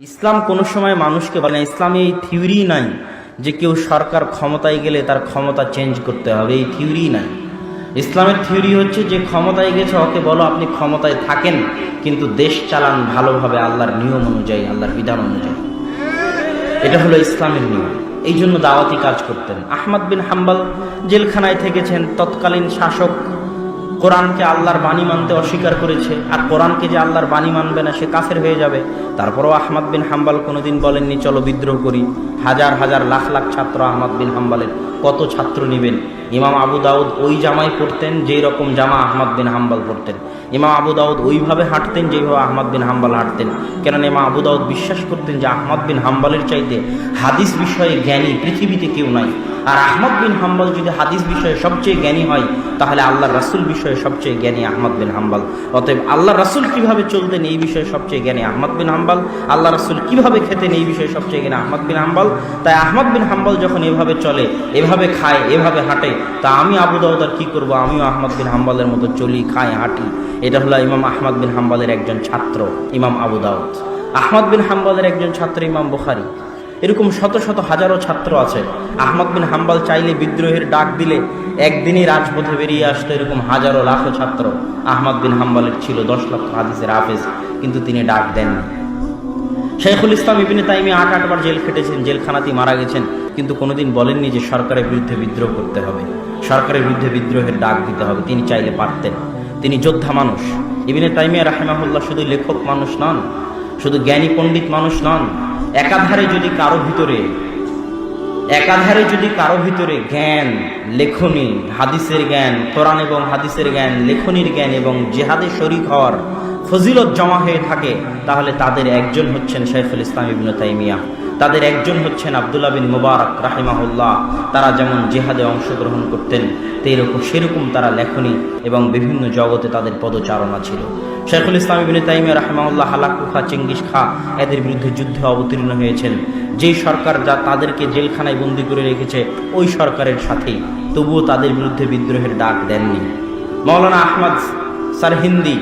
ইসলাম কোনো সময় মানুষকে বলে ইসলামে এই থিওরি নাই যে কেউ সরকার ক্ষমতায় গেলে তার ক্ষমতা চেঞ্জ করতে হবে, এই থিওরি নাই। ইসলামের থিওরি হচ্ছে যে ক্ষমতায় গেছে, ওকে বলো আপনি ক্ষমতায় থাকেন, কিন্তু দেশ চালান ভালোভাবে আল্লাহর নিয়ম অনুযায়ী, আল্লাহর বিধান অনুযায়ী। এটা হলো ইসলামের নিয়ম। এই জন্য দাওয়াতি কাজ করতেন। আহমদ বিন হাম্বাল জেলখানায় থেকেছেন তৎকালীন শাসক কোরআনকে আল্লাহর বাণী মানতে অস্বীকার করেছে, আর কোরআনকে যে আল্লাহর বাণী মানবে না, সে কাফের হয়ে যাবে। তারপরেও আহমদ বিন হাম্বাল কোনোদিন বলেননি, চলো বিদ্রোহ করি। হাজার হাজার লাখ লাখ ছাত্র আহমদ বিন হাম্বালের, কত ছাত্র নেবেন? ইমাম আবু দাউদ ওই জামাই পড়তেন যেই রকম জামা আহমদ বিন হাম্বাল পড়তেন। ইমাম আবু দাউদ ওইভাবে হাঁটতেন যেভাবে আহমদ বিন হাম্বাল হাঁটতেন। কেননা ইমাম আবু দাউদ বিশ্বাস করতেন যে আহমদ বিন হাম্বালের চাইতে হাদিস বিষয়ে জ্ঞানী পৃথিবীতে কেউ নাই। আর আহমদ বিন হাম্বল যদি হাদিস বিষয়ে সবচেয়ে জ্ঞানী হয়, তাহলে আল্লাহ রাসুল বিষয়ে সবচেয়ে জ্ঞানী আহমদ বিন হাম্বাল। অতএব আল্লাহ রাসুল কীভাবে চলতেন এই বিষয়ে সবচেয়ে জ্ঞানী আহমদ বিন হাম্বাল? আল্লাহ রাসুল কীভাবে খেতেন এই বিষয়ে সবচেয়ে জ্ঞানী আহমদ বিন হাম্বাল? তাই আহমদ বিন হাম্বাল যখন এভাবে চলে, এভাবে খায়, এভাবে হাঁটে, তা আমি আবু আর কি করব? আমিও আহমদ বিন হাম্বালের মতো চলি, খাই, হাঁটি। এটা হলো ইমাম আহমদ বিন হাম্বালের একজন ছাত্র, ইমাম আবু দাউদ। আহমদ বিন হাম্বালের একজন ছাত্র, ইমাম বুখারি। এরকম শত শত হাজারো ছাত্র আছে। আহমদ বিন হাম্বাল চাইলে বিদ্রোহের ডাক দিলে একদিনই রাজপথে বেরিয়ে আসতো এরকম হাজারো, লাখো ছাত্র। আহমদ বিন হাম্বালের ছিল দশ লক্ষ হাদিসের হাফেজ, কিন্তু তিনি ডাক দেননি। শেখুল ইসলাম ইবিনে তাইমি আট, আটবার জেল খেটেছেন, জেলখানাতেই মারা গেছেন, কিন্তু কোনোদিন বলেননি যে সরকারের বিরুদ্ধে বিদ্রোহ করতে হবে। সরকারের বিরুদ্ধে বিদ্রোহের ডাক দিতে হবে, তিনি চাইলে পারতেন। তিনি যোদ্ধা মানুষ। ইবিনে তাইমিয়া রাহেমাহুল্লাহ শুধু লেখক মানুষ নন শুধু জ্ঞানী পণ্ডিত মানুষ নন, একাধারে যদি কারও ভিতরে, একাধারে যদি কারও ভিতরে জ্ঞান, লেখনী, হাদিসের জ্ঞান, কোরআন এবং হাদিসের জ্ঞান, লেখনীর জ্ঞান এবং জেহাদে শরিক হওয়ার ফজিলত জমা হয়ে থাকে, তাহলে তাদের একজন হচ্ছেন শেখুল ইসলাম ইবনু তাইমিয়া। তাদের একজন হচ্ছেন আবদুল্লাহ বিন মুবারক রাহিমাহুল্লাহ। তারা যেমন জেহাদে অংশগ্রহণ করতেন, তেরকম সেরকম তারা লেখনী এবং বিভিন্ন জগতে তাদের পদচারণা ছিল। শেখুল ইসলাম ইবিন তাইমিয়া রাহমাউল্লাহ হালাকু খা চেঙ্গিস খা এদের বিরুদ্ধে যুদ্ধে অবতীর্ণ হয়েছেন। যেই সরকার যা তাদেরকে জেলখানায় বন্দি করে রেখেছে, ওই সরকারের সাথেই। তবুও তাদের বিরুদ্ধে বিদ্রোহের ডাক দেননি। মৌলানা আহমদ সারহিন্দি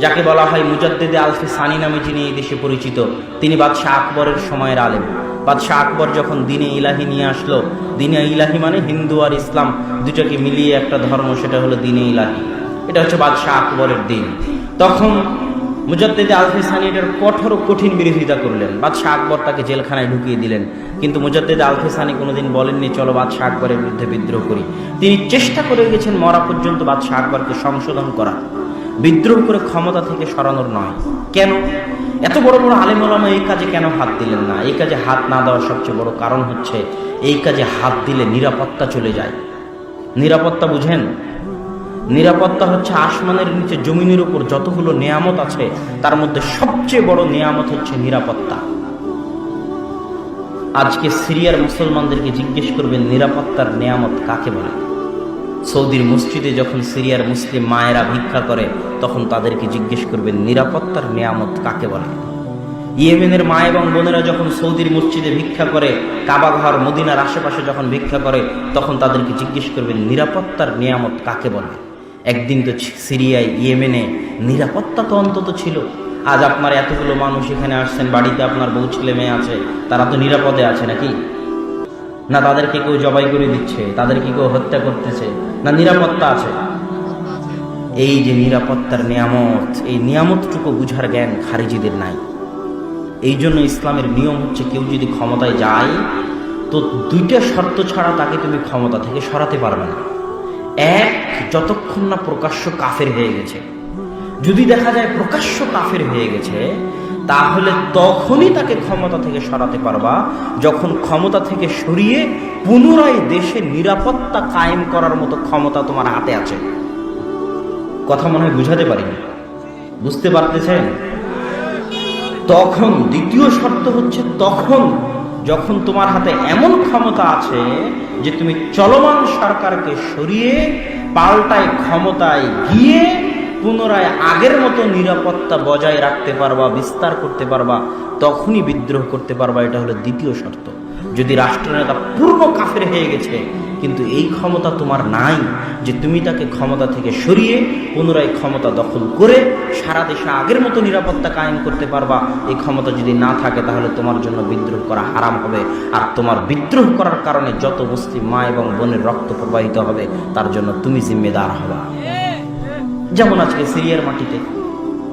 যাকে বলা হয় মুজাদ্দেদে আলফে সানি নামে যিনি এই দেশে পরিচিত, তিনি বাদশাহ আকবরের সময়ের আলেম। বাদশাহ আকবর যখন দিনে ইলাহি নিয়ে আসলো, দিনে ইলাহি মানে হিন্দু আর ইসলাম দুটাকে মিলিয়ে একটা ধর্ম, সেটা হলো দিনে ইলাহি। এটা হচ্ছে বাদশাহ আকবরের দিন। তখন মুজাদ্দেদে আলফে সানি এটার কঠোর কঠিন বিরোধিতা করলেন। বাদশাহ আকবর তাকে জেলখানায় ঢুকিয়ে দিলেন। কিন্তু মুজাদ্দেদে আলফে সানি কোনোদিন বলেননি, চলো বাদশাহ আকবরের বিরুদ্ধে বিদ্রোহ করি। তিনি চেষ্টা করে গেছেন মরা পর্যন্ত বাদশাহ আকবরকে সংশোধন করা। বিদ্রোহ করে ক্ষমতা থেকে সরানোর নয়। কেন? এত বড় বড় আলেমলামা এই কাজে কেন হাত দিলেন না? এই কাজে হাত না দেওয়ার সবচেয়ে বড় কারণ হচ্ছে, এই কাজে হাত দিলে নিরাপত্তা চলে যায়। নিরাপত্তা বুঝেন? নিরাপত্তা হচ্ছে আসমানের নিচে জমিনের উপর যতগুলো নেয়ামত আছে, তার মধ্যে সবচেয়ে বড় নেয়ামত হচ্ছে নিরাপত্তা। আজকে সিরিয়ার মুসলমানদেরকে জিজ্ঞেস করবেন, নিরাপত্তার নেয়ামত কাকে বলে? সৌদির মসজিদে যখন সিরিয়ার মুসলিম মায়েরা ভিক্ষা করে, তখন তাদেরকে জিজ্ঞেস করবেন, নিরাপত্তার নিয়ামত কাকে বলে? ইয়েমেনের মা এবং বোনেরা যখন সৌদির মসজিদে ভিক্ষা করে, কাবাঘর, মদিনার আশেপাশে যখন ভিক্ষা করে, তখন তাদেরকে জিজ্ঞেস করবেন, নিরাপত্তার নিয়ামত কাকে বলে? একদিন তো সিরিয়ায়, ইয়েমেনে নিরাপত্তা তো অন্তত ছিল। আজ আপনার এতগুলো মানুষ এখানে আসছেন, বাড়িতে আপনার বউ ছেলে মেয়ে আছে, তারা তো নিরাপদে আছে নাকি? না তাদেরকে কেউ জবাই করে দিচ্ছে, তাদেরকে কেউ হত্যা করতেছে, না নিরাপত্তা আছে। এই যে নিরাপত্তার নিয়ামত, এই নিয়ামতটুকু বুঝার জ্ঞান খারিজিদের নাই। এই জন্য ইসলামের নিয়ম হচ্ছে কেউ যদি ক্ষমতায় যায়, তো দুইটা শর্ত ছাড়া তাকে তুমি ক্ষমতা থেকে সরাতে পারবে না। এক, যতক্ষণ না প্রকাশ্য কাফের হয়ে গেছে। যদি দেখা যায় প্রকাশ্য কাফের হয়ে গেছে তাহলে তখনই তাকে ক্ষমতা থেকে সরাতে পারবা, যখন ক্ষমতা থেকে সরিয়ে পুনরায় দেশে নিরাপত্তা কায়েম করার মতো ক্ষমতা তোমার হাতে আছে। কথা মনে হয় বুঝাতে পারিনি। বুঝতে পারতেছেন? তখন, দ্বিতীয় শর্ত হচ্ছে তখন, যখন তোমার হাতে এমন ক্ষমতা আছে যে তুমি চলমান সরকারকে সরিয়ে পাল্টায় ক্ষমতায় গিয়ে পুনরায় আগের মতো নিরাপত্তা বজায় রাখতে পারবা, বিস্তার করতে পারবা, তখনই বিদ্রোহ করতে পারবা, এটা হলো দ্বিতীয় শর্ত। যদি রাষ্ট্রনেতা পূর্ণ কাফের হয়ে গেছে, কিন্তু এই ক্ষমতা তোমার নাই, যে তুমি তাকে ক্ষমতা থেকে সরিয়ে পুনরায় ক্ষমতা দখল করে সারা দেশে আগের মতো নিরাপত্তা কায়েম করতে পারবা, এই ক্ষমতা যদি না থাকে, তাহলে তোমার জন্য বিদ্রোহ করা হারাম হবে। আর তোমার বিদ্রোহ করার কারণে যত মুসলিম মা এবং বোনের রক্ত প্রবাহিত হবে, তার জন্য তুমি জিম্মেদার হবা। যেমন আজকে সিরিয়ার মাটিতে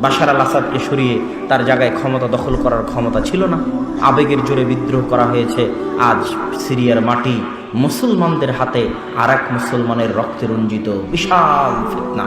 বাশার আল আসাদকে সরিয়ে তার জায়গায় ক্ষমতা দখল করার ক্ষমতা ছিল না। আবেগের জোরে বিদ্রোহ করা হয়েছে। আজ সিরিয়ার মাটি মুসলমানদের হাতে আর মুসলমানের রক্তে রঞ্জিত। বিশাল ফিতনা।